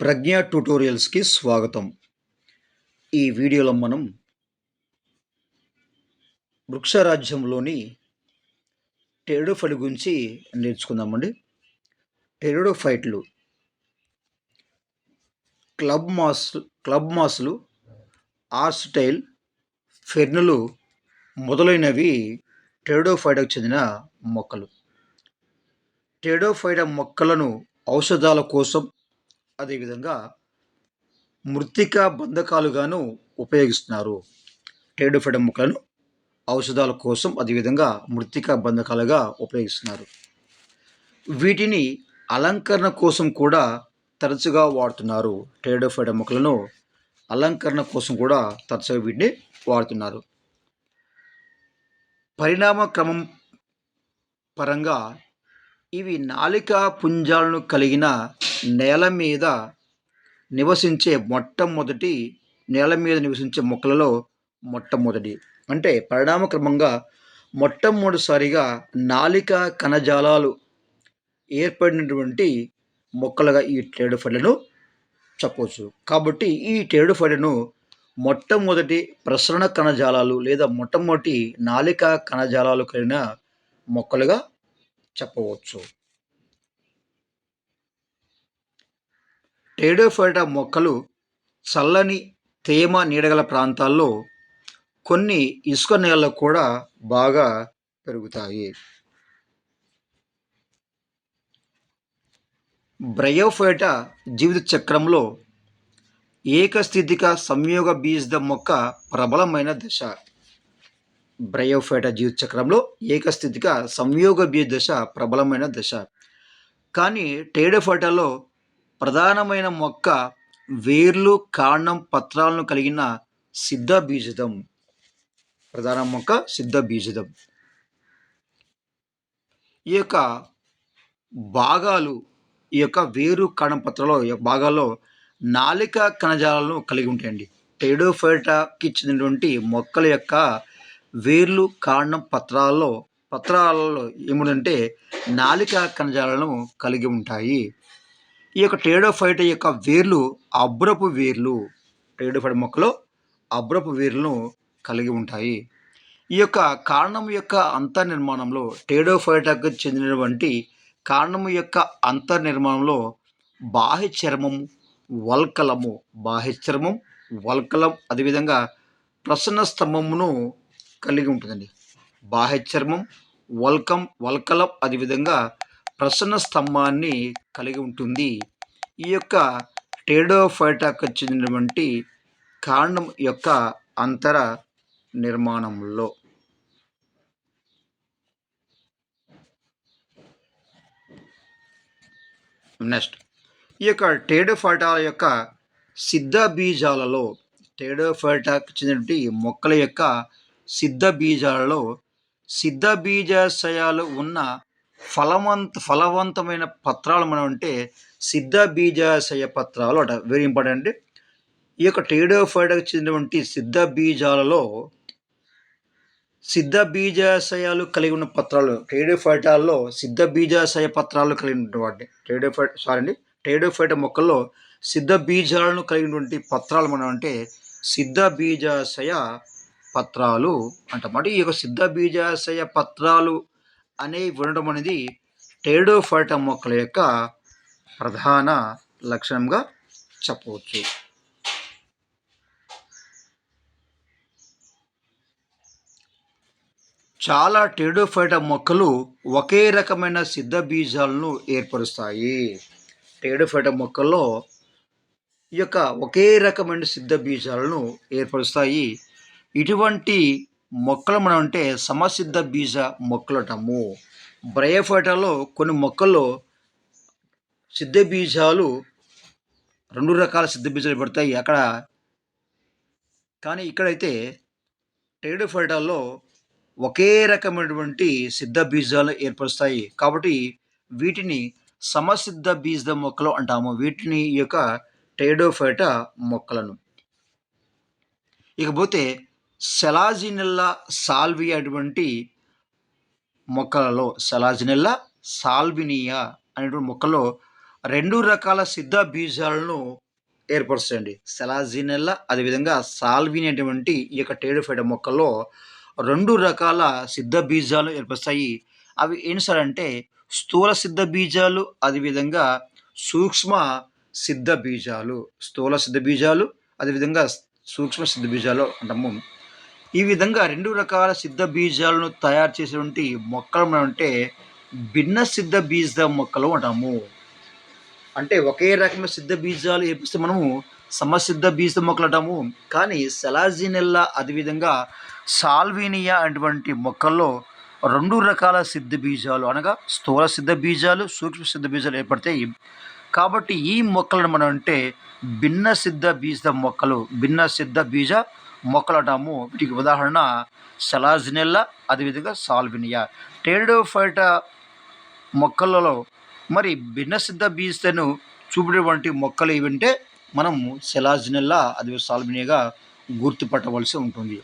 ప్రజ్ఞ ట్యూటోరియల్స్కి స్వాగతం. ఈ వీడియోలో మనం వృక్షరాజ్యంలోని టెరడోఫైట్ గురించి నేర్చుకుందామండి. టెరడోఫైట్లు క్లబ్ మాస్ క్లబ్ మాస్లు ఆర్స్టైల్ ఫెర్నులు మొదలైనవి టెరడోఫైడకు చెందిన మొక్కలు. టెరిడోఫైట మొక్కలను ఔషధాల కోసం అదేవిధంగా మృత్తికా బంధకాలుగాను ఉపయోగిస్తున్నారు. టేడోఫెడ మొక్కలను ఔషధాల కోసం అదేవిధంగా మృత్తికా బంధకాలుగా ఉపయోగిస్తున్నారు. వీటిని అలంకరణ కోసం కూడా తరచుగా వాడుతున్నారు. టేడోఫెడ మొక్కలను అలంకరణ కోసం కూడా తరచుగా వీటిని వాడుతున్నారు. పరిణామ క్రమం పరంగా ఇవి నాలికా పుంజాలను కలిగిన నేల మీద నివసించే మొట్టమొదటి నేల మీద నివసించే మొక్కలలో మొట్టమొదటి. అంటే పరిణామక్రమంగా మొట్టమొదటిసారిగా నాలిక కణజాలాలు ఏర్పడినటువంటి మొక్కలుగా ఈ టేడుఫెడలను చెప్పవచ్చు. కాబట్టి ఈ టేడుఫెడను మొట్టమొదటి ప్రసరణ కణజాలాలు లేదా మొట్టమొదటి నాలిక కణజాలాలు కలిగిన మొక్కలుగా చెప్పవచ్చు. టేడోఫైటా మొక్కలు చల్లని తేమ నీడగల ప్రాంతాల్లో కొన్ని ఇసుక నేలలో కూడా బాగా పెరుగుతాయి. బ్రయోఫైటా జీవిత చక్రంలో ఏకస్థితిక సంయోగ బీజద మొక్క ప్రబలమైన దశ. బ్రయోఫైటా జీవిత చక్రంలో ఏకస్థితిక సంయోగ బీజ దశ ప్రబలమైన దశ. కానీ టేడోఫైటాలో ప్రధానమైన మొక్క వేర్లు కాండం పత్రాలను కలిగిన సిద్ధ బీజదం ప్రధాన మొక్క సిద్ధ బీజదం ఈ యొక్క భాగాలు ఈ యొక్క వేరు కాండం పత్రాల భాగాల్లో నాలిక కణజాలను కలిగి ఉంటాయండి. టెడోఫైటాకి చెందినటువంటి మొక్కల యొక్క వేర్లు కాండం పత్రాల్లో పత్రాలలో ఏమిటంటే నాలిక కణజాలను కలిగి ఉంటాయి. ఈ యొక్క టేడోఫైట్ యొక్క వేర్లు అబ్రపు వేర్లు టేడోఫైట్ మొక్కలో అబ్రపు వేర్లను కలిగి ఉంటాయి. ఈ యొక్క కారణం యొక్క అంతర్నిర్మాణంలో టేడోఫైటాకు చెందినటువంటి కారణము యొక్క అంతర్నిర్మాణంలో బాహ్య చర్మం వల్కలము బాహ్య చర్మం వల్కలం అదేవిధంగా ప్రసన్న స్తంభమును కలిగి ఉంటుందండి. బాహ్య చర్మం వల్కం వల్కలం అదేవిధంగా ప్రసన్న స్తంభాన్ని కలిగి ఉంటుంది. ఈ యొక్క టేడోఫైటాకు చెందినటువంటి కాండం యొక్క అంతర నిర్మాణంలో. నెక్స్ట్ ఈ యొక్క టేడోఫైటాల యొక్క సిద్ధ బీజాలలో టేడోఫైటాకు చెందినటువంటి మొక్కల యొక్క సిద్ధ బీజాలలో సిద్ధ బీజాశయాలు ఉన్న ఫలవంత ఫలవంతమైన పత్రాలు మనం అంటే సిద్ధ బీజాశయ పత్రాలు అట. వెరీ ఇంపార్టెంట్ ఈ యొక్క టేడోఫైడకు చెందినటువంటి సిద్ధ బీజాలలో సిద్ధ బీజాశయాలు కలిగి ఉన్న పత్రాలు టేడోఫైటాల్లో సిద్ధ బీజాశయ పత్రాలు కలిగి ఉన్నటువంటి టేడోఫైట్ సారీ అండి టేడోఫైట మొక్కల్లో సిద్ధ బీజాలను కలిగినటువంటి పత్రాలు మనం అంటే సిద్ధ బీజాశయ పత్రాలు అంటమాట ఈ యొక్క సిద్ధ బీజాశయ పత్రాలు అనేవి ఉండడం అనేది టేడోఫైట మొక్కల యొక్క ప్రధాన లక్షణంగా చెప్పవచ్చు. చాలా టేడోఫైట మొక్కలు ఒకే రకమైన సిద్ధ బీజాలను ఏర్పరుస్తాయి. టేడోఫైట మొక్కల్లో ఈ యొక్క ఒకే రకమైన సిద్ధ బీజాలను ఏర్పరుస్తాయి. ఇటువంటి మొక్కలు మనం అంటే సమసిద్ధ బీజ మొక్కలు అంటాము బ్రయోఫైటాలో కొన్ని మొక్కల్లో సిద్ధ బీజాలు రెండు రకాల సిద్ధ బీజాలు పడతాయి. అక్కడ కానీ ఇక్కడైతే టైడోఫైటాల్లో ఒకే రకమైనటువంటి సిద్ధ బీజాలు ఏర్పరుస్తాయి. కాబట్టి వీటిని సమసిద్ధ బీజ మొక్కలు అంటాము. వీటిని ఈ యొక్క టైడోఫైటా మొక్కలను. ఇకపోతే సెలాజినెల్లా సాల్వి అటువంటి మొక్కలలో సెలాజినెల్లా సాల్వినియా అనేటువంటి మొక్కలో రెండు రకాల సిద్ధ బీజాలను ఏర్పరుస్తాయండి. సెలాజినెల్లా అదేవిధంగా సాల్విని అటువంటి ఈ యొక్క టేడుఫైడ మొక్కల్లో రెండు రకాల సిద్ధ బీజాలు ఏర్పరుస్తాయి. అవి ఏంటి సార్ అంటే స్థూల సిద్ధ బీజాలు అదేవిధంగా సూక్ష్మ సిద్ధ బీజాలు. స్థూల సిద్ధ బీజాలు అదేవిధంగా సూక్ష్మ సిద్ధ బీజాలు అంటాము. ఈ విధంగా రెండు రకాల సిద్ధ బీజాలను తయారు చేసేటువంటి మొక్కలు అంటే భిన్న సిద్ధ బీజ మొక్కలు అంటాము. అంటే ఒకే రకమైన సిద్ధ బీజాలు ఏపిస్తే మనము సమసిద్ధ బీజ మొక్కలు అంటాము. కానీ సెలాజినెల్లా అదేవిధంగా సాల్వీనియా అటువంటి మొక్కల్లో రెండు రకాల సిద్ధ బీజాలు అనగా స్థూల సిద్ధ బీజాలు సూక్ష్మ సిద్ధ బీజాలు ఏర్పడతాయి. కాబట్టి ఈ మొక్కలను మనం అంటే భిన్న సిద్ధ బీజ మొక్కలు భిన్న సిద్ధ బీజ మొక్కలు అంటాము వీటికి ఉదాహరణ సెలాజినెల్లా అదేవిధంగా సాల్వినియా. టేడోఫైటా మొక్కలలో మరి భిన్న సిద్ధ బీజను చూపేటువంటి మొక్కలు ఏవంటే మనము సెలాజినెల్లా అది సాల్వినియాగా గుర్తుపట్టవలసి ఉంటుంది.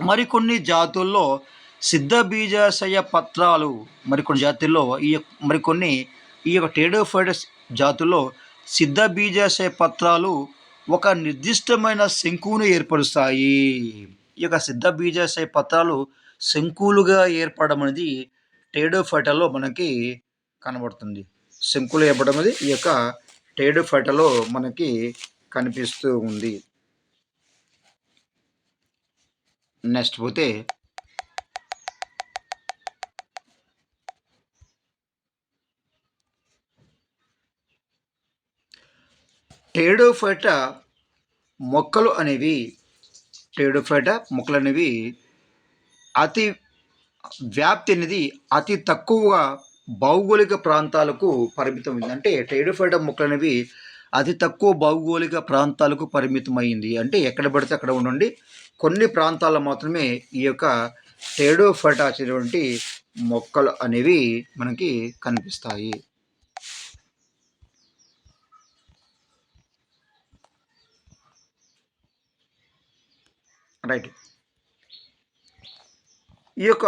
మరికొన్ని జాతుల్లో సిద్ధ బీజాశయ పత్రాలు మరికొన్ని జాతుల్లో ఈ మరికొన్ని ఈ యొక్క టేడోఫైడస్ జాతుల్లో సిద్ధ బీజాశయ పత్రాలు ఒక నిర్దిష్టమైన శంకువును ఏర్పరుస్తాయి. ఈ యొక్క సిద్ధ బీజాశయ పత్రాలు శంకులుగా ఏర్పడడం అనేది టేడోఫైటలో మనకి కనబడుతుంది. శంకులు ఏర్పడడం అనేది ఈ యొక్క టేడోఫైటలో మనకి కనిపిస్తూ ఉంది. నెక్స్ట్ పోతే టేడోఫైట మొక్కలు అనేవి టేడోఫైటా మొక్కలు అనేవి అతి వ్యాప్తి అనేది అతి తక్కువగా భౌగోళిక ప్రాంతాలకు పరిమితమైంది అంటే టైడోఫైట మొక్కలు అనేవి అతి తక్కువ భౌగోళిక ప్రాంతాలకు పరిమితమైంది అంటే ఎక్కడ పడితే అక్కడ ఉండండి. కొన్ని ప్రాంతాల్లో మాత్రమే ఈ యొక్క టేడోఫైట అనేటువంటి మొక్కలు అనేవి మనకి కనిపిస్తాయి. రైట్. ఈ యొక్క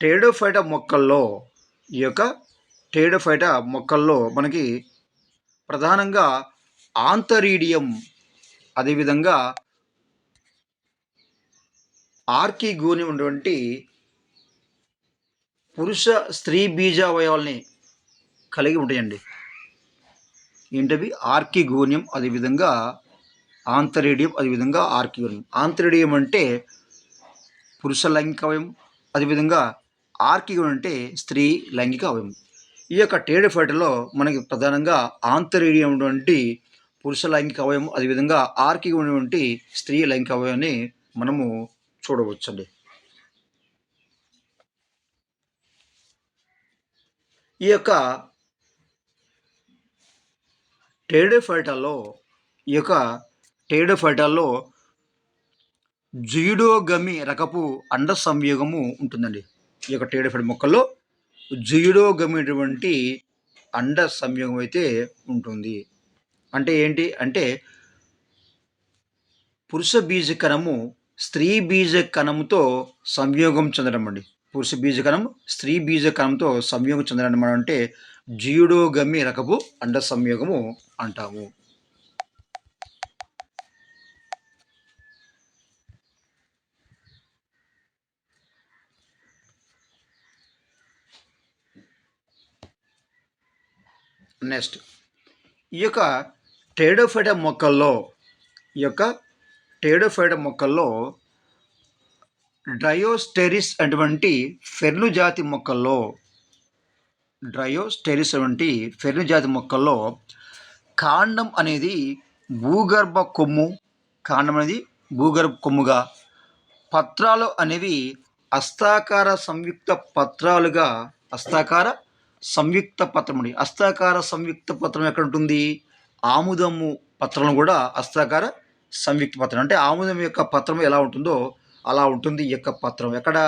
టేడోఫైట మొక్కల్లో ఈ యొక్క టేడోఫైట మొక్కల్లో మనకి ప్రధానంగా ఆంతరీడియం అదేవిధంగా ఆర్కిగోని ఉన్నటువంటి పురుష స్త్రీ బీజావయవాల్ని కలిగి ఉంటాయండి. ఏంటవి? ఆర్కిగోనియం అదేవిధంగా ఆంతరేడియం అదేవిధంగా ఆర్కియోరియం ఆంతరేడియం అంటే పురుష లైంగిక అవయం అదేవిధంగా ఆర్కిగోన్ అంటే స్త్రీ లైంగిక అవయం ఈ యొక్క టేడోఫైటలో మనకి ప్రధానంగా ఆంతరేడియం వంటి పురుష లైంగిక అవయం అదేవిధంగా ఆర్కిగోన్ వంటి స్త్రీ లైంగిక అవయాన్ని మనము చూడవచ్చండి. ఈ యొక్క టేడోఫైటాల్లో ఈ యొక్క టేడోఫైటాల్లో జుయుడోగమి రకపు అండ సంయోగము ఉంటుందండి. ఈ యొక్క టేడోఫైట్ మొక్కల్లో జుయిడోగమి అటువంటి అండ సంయోగం అయితే ఉంటుంది. అంటే ఏంటి? అంటే పురుష బీజ కణము స్త్రీ బీజ కణముతో సంయోగం చెందడం అండి పురుష బీజ కణం స్త్రీ బీజ కణంతో సంయోగం చెందడం అంటే జీడోగమి రకపు అండ సంయోగము అంటాము. నెక్స్ట్. ఈ యొక్క టేడోఫైడ మొక్కల్లో ఈ యొక్క టేడోఫైడ మొక్కల్లో డ్రయోస్టెరిస్ అటువంటి ఫెర్ను జాతి మొక్కల్లో డ్రయోస్టెరిస్ వంటి ఫెర్ను జాతి మొక్కల్లో కాండం అనేది భూగర్భ కొమ్ము కాండం అనేది భూగర్భ కొమ్ముగా పత్రాలు అనేవి అస్తాకార సంయుక్త పత్రాలుగా అస్తాకార సంయుక్త పత్రం అండి. అస్తాకార సంయుక్త పత్రం ఎక్కడ ఉంటుంది ఆముదము పత్రం కూడా అస్తాకార సంయుక్త పత్రం. అంటే ఆముదం యొక్క పత్రం ఎలా ఉంటుందో అలా ఉంటుంది ఈ యొక్క పత్రం. ఎక్కడ?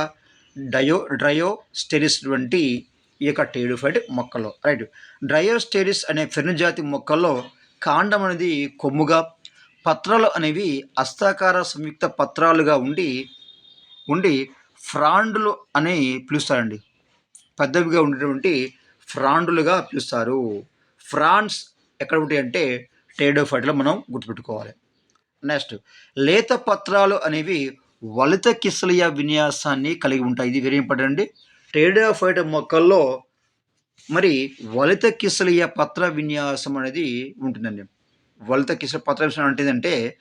డయో డ్రయో స్టెరిస్ వంటి ఈ యొక్క టేడుఫైడ్ మొక్కలో రైట్. డ్రయో స్టెరిస్ అనే ఫెర్నుజాతి మొక్కల్లో కాండం అనేది కొమ్ముగా పత్రాలు అనేవి అస్తాకార సంయుక్త పత్రాలుగా ఉండి ఉండి ఫ్రాండ్లు అని పిలుస్తారండి. పెద్దవిగా ఉండేటువంటి ఫ్రాండ్లుగా పిలుస్తారు. ఫ్రాన్స్ ఎక్కడ ఉంటాయి అంటే టేడోఫైట్లో మనం గుర్తుపెట్టుకోవాలి. నెక్స్ట్ లేత పత్రాలు అనేవి వలిత కిసలియ విన్యాసాన్ని కలిగి ఉంటాయి. ఇది వెరీ ఇంపార్టెంట్ అండి. టేడోఫైట్ మొక్కల్లో మరి వలిత కిసలియ పత్ర విన్యాసం అనేది ఉంటుందండి. వలిత కిసల పత్ర విన్యాసం అంటే ఏంటంటే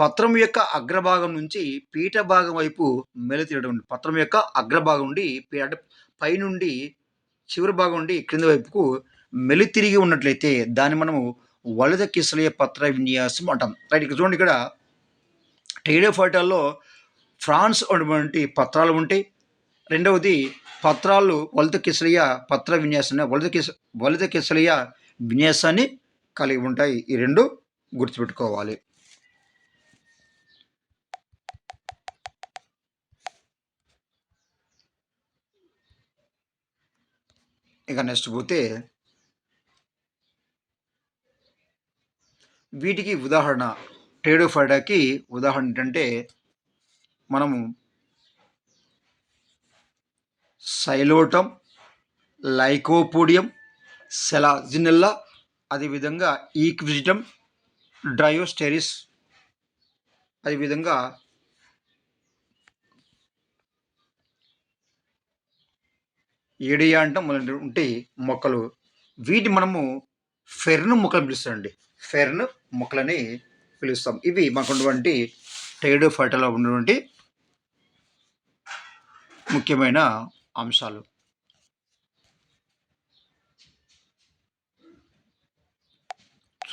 పత్రం యొక్క అగ్రభాగం నుంచి పీఠ భాగం వైపు మెలితిరడం పత్రం యొక్క అగ్రభాగం నుండి పీ- అంటే పైనుండి చివరి భాగం నుండి క్రింద వైపుకు మెలితిరిగి ఉన్నట్లయితే దాన్ని మనము వలద కిసలయ పత్ర విన్యాసం అంటాం. రైట్ ఇక్కడ చూడండి ఇక్కడ టేడోఫైటాల్లో ఫ్రాన్స్ అటువంటి పత్రాలు ఉంటాయి. రెండవది పత్రాలు వలిత కిసలయ పత్ర విన్యాసాన్ని వలిత కిస వలిత కిసలయ విన్యాసాన్ని కలిగి ఉంటాయి. ఈ రెండు గుర్తుపెట్టుకోవాలి. ఇక నెక్స్ట్ పోతే వీటికి ఉదాహరణ టేడోఫైడాకి ఉదాహరణ ఏంటంటే మనము సైలోటం లైకోపోడియం సెలాజినెల్లా అదేవిధంగా ఈక్విజిటం డ్రయోస్టెరిస్ అదేవిధంగా ఏడియా అంటే మొదటి ఉంటే మొక్కలు. వీటి మనము ఫెర్న్ మొక్కలు పిలుస్తామండి ఫెర్న్ మొక్కలని పిలుస్తాం. ఇవి మనకున్నటువంటి టైడోఫైటలో ఉన్నటువంటి ముఖ్యమైన అంశాలు.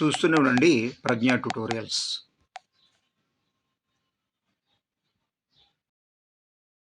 చూస్తూనే ఉండండి ప్రజ్ఞా ట్యూటోరియల్స్.